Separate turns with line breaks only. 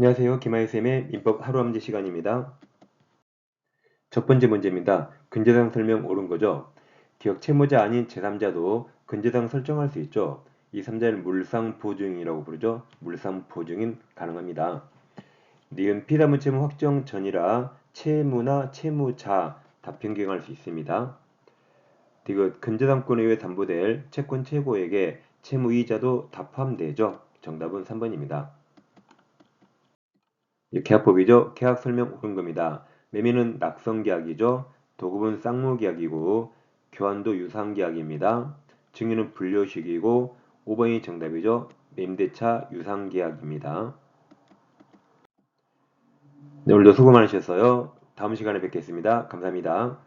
안녕하세요. 김하희쌤의 민법 하루 암기 시간입니다. 첫 번째 문제입니다. 근저당 설명 옳은 거죠? 기억 채무자 아닌 제3자도 근저당 설정할 수 있죠. 이 3자를 물상보증이라고 부르죠. 물상보증인 가능합니다. 니은 피담은 채무 확정 전이라 채무나 채무자 다 변경할 수 있습니다. 디귿 근저당권에 의해 담보될 채권 최고에게 채무이자도 다 포함되죠. 정답은 3번입니다. 계약법이죠. 계약 설명 옳은 겁니다. 매매는 낙성계약이죠. 도급은 쌍무계약이고 교환도 유상계약입니다. 증여는 분료식이고 5번이 정답이죠. 매임대차 유상계약입니다. 네, 오늘도 수고 많으셨어요. 다음 시간에 뵙겠습니다. 감사합니다.